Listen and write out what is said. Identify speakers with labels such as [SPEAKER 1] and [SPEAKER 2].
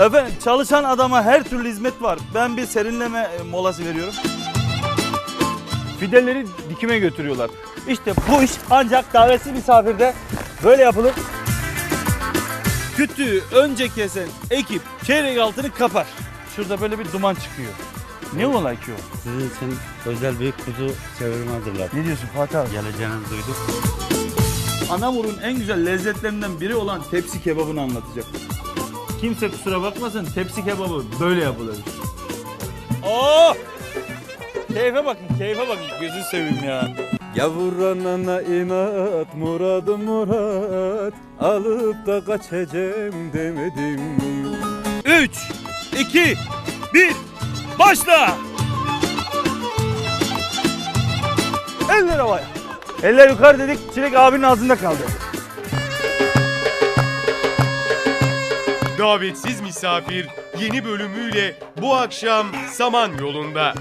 [SPEAKER 1] Efendim çalışan adama her türlü hizmet var. Ben bir serinleme e, molası veriyorum. Fidelleri dikime götürüyorlar. İşte bu iş ancak davetsiz misafirde böyle yapılır. Kütüğü önce kesen ekip çeyrek altını kapar. Şurada böyle bir duman çıkıyor. Ne ola ki o?
[SPEAKER 2] Sizin için özel bir kuzu çevirme hazırladım.
[SPEAKER 1] Ne diyorsun Fatih abi?
[SPEAKER 2] Geleceğinizi duyduk.
[SPEAKER 1] Anamur'un en güzel lezzetlerinden biri olan tepsi kebabını anlatacak. Kimse kusura bakmasın tepsi kebabı böyle yapılır. Oh! Keyfe bakın, keyfe bakın. Gözü seveyim ya.
[SPEAKER 3] Yavrulanana inat muradım murat Alıp da kaçacağım demedim
[SPEAKER 1] 3, 2, 1, başla! Eller havaya. Eller yukarı dedik, çilek abinin ağzında kaldı.
[SPEAKER 4] Davetsiz misafir yeni bölümüyle bu akşam Saman yolunda.